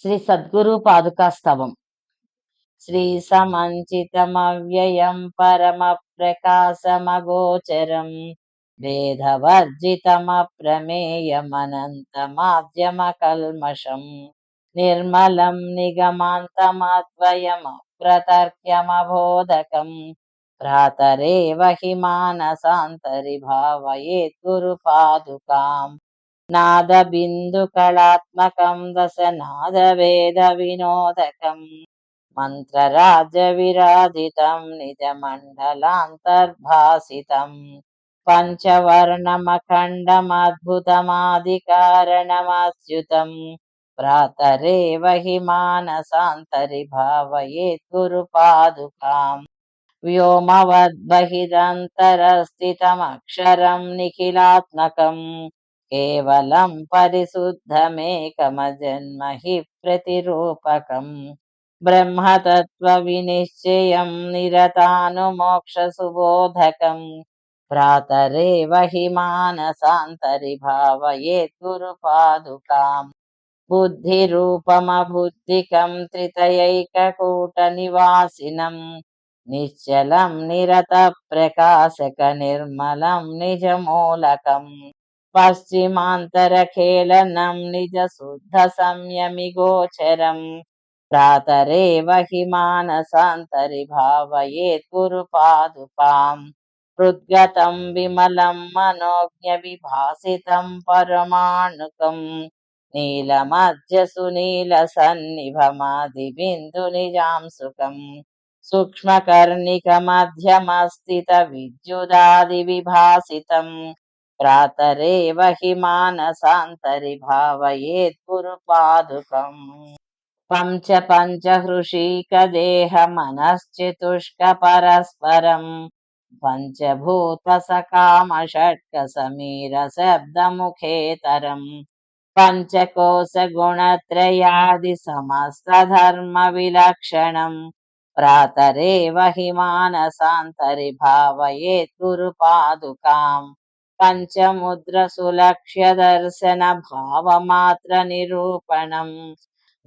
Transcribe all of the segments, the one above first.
శ్రీ సద్గురు పాదుకాస్తవం శ్రీ సమంచితమవ్యయం పరమ ప్రకాశమగోచరం వేదవర్జితమప్రమేయమనంతమాద్యమ కల్మషం నిర్మలం నిగమాంతమద్వయమప్రతర్క్యమబోధకం. భ్రాతరేవ హి మానసాంతరిభావయేత్ గురుపాదుకాం నాదబిందుకళాత్మకం దశనాదవేదవినోదకం मन्त्रराजविराजितं निजमण्डलान्तर्भासितं पञ्चवर्णमखण्डमद्भुतमादिकारणमच्युतं प्रातरेव हि मानसान्तरि भावयेद्गुरुपादुकाम् व्योमवद्बहिदन्तरस्थितमक्षरं निखिलात्मकम् కేవలం పరిశుద్ధమేకమజన్మహి ప్రతిరూపకం. బ్రహ్మతత్వవినిశ్చయం నిరతానుమోక్షసుబోధకం ప్రాతరేవ हि మానసాంతరిభావయేత్ గురుపాదుకాం. బుద్ధిరూపమబుద్ధికం త్రితయైకకూటనివాసినం నిశ్చలం నిరత ప్రకాశక నిర్మలం నిజమూలకం. पश्चिमान्तरखेलनं निजशुद्धसंयमिगोचरम् भ्रातरेव हि मानसान्तरिभावयेत् गुरुपादुकाम् हृद्गतं विमलं मनोज्ञविभासितं परमाणुकम् नीलमध्यसुनीलसन्निभमादिबिन्दुनिजांसुकम् सूक्ष्मकर्णिकमध्यमस्थितविद्युदादिविभासितं प्रातरेव हि मानसान्तरिभावयेत् गुरुपादुकम् पञ्च पञ्चहृषीकदेहमनश्चितुष्कपरस्परम् पञ्चभूतसकामषट्कसमीरशब्दमुखेतरम् पञ्चकोशगुणत्रयादिसमस्तधर्मविलक्षणम् प्रातरेव हि मानसान्तरिभावयेत् गुरुपादुकाम् पञ्चमुद्रसुलक्ष्यदर्शनभावमात्रनिरूपणम्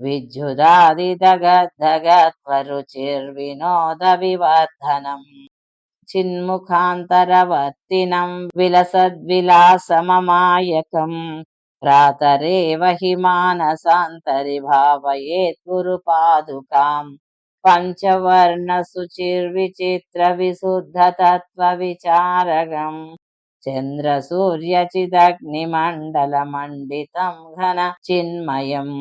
विद्युदादिदगद्धगत्वरुचिर्विनोदविवर्धनम् चिन्मुखान्तरवर्तिनं विलसद्विलासममायकम् भ्रातरेव हि मानसान्तरिभावयेत् गुरुपादुकाम् पञ्चवर्णसुचिर्विचित्रविशुद्धतत्त्वविचारकम् चन्द्रसूर्यचिदग्निमण्डलमण्डितं घन चिन्मयम्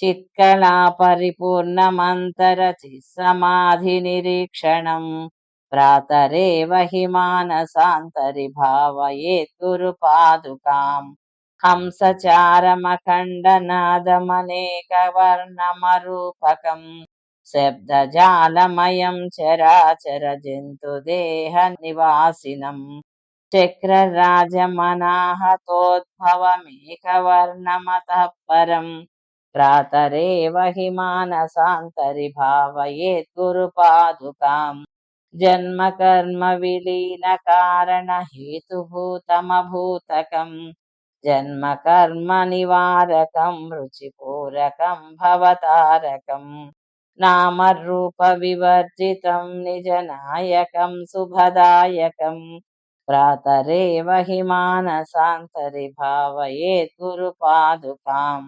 चित्कलापरिपूर्णमन्तरचित्समाधिनिरीक्षणम् प्रातरेव हि मानसान्तरिभावयेत् गुरुपादुकाम् हंसचारमखण्डनादमनेकवर्णमरूपकम् शब्दजालमयं चराचरजन्तुदेहनिवासिनम् चक्रराजमनाहतोद्भवमेकवर्णमतः परम् प्रातरेव हि मानसान्तरिभावयेत् गुरुपादुकाम् जन्मकर्मविलीनकारणहेतुभूतमभूतकम् जन्मकर्मनिवारकं रुचिपूरकं भवतारकम् नामरूपविवर्जितं निजनायकं शुभदायकम् प्रातरेव हि मानसान्तरिभावयेत् गुरुपादुकाम्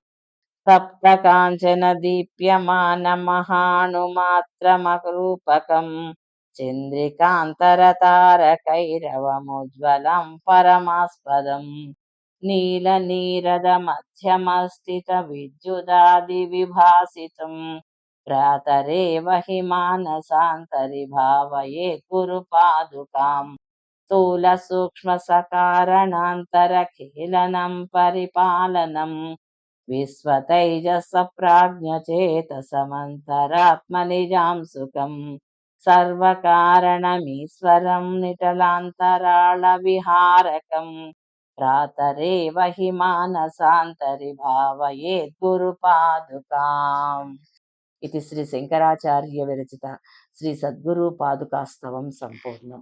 सप्तकाञ्चनदीप्यमानमहाणुमात्रमरूपकम् चन्द्रिकान्तरतारकैरवमुज्ज्वलं परमास्पदम् नीलनीरदमध्यमस्थितविद्युदादिविभासितं प्रातरेव हि मानसान्तरिभावयेत् गुरुपादुकाम् స్థూల సూక్ష్మ సకారణాంతర ఖేళనం పరిపాలనం విశ్వతైజస ప్రాజ్ఞచేతసమంతరాత్మ నిజాం సుఖం సర్వకారణమీశ్వరం నిటలాంతరాళ విహారకం ప్రాతరేవ హి మానసాంతరి భావయేద్ గురు పాదుకాం ఇది శ్రీ శంకరాచార్య విరచిత శ్రీ సద్గురు పాదుకాస్తవం సంపూర్ణం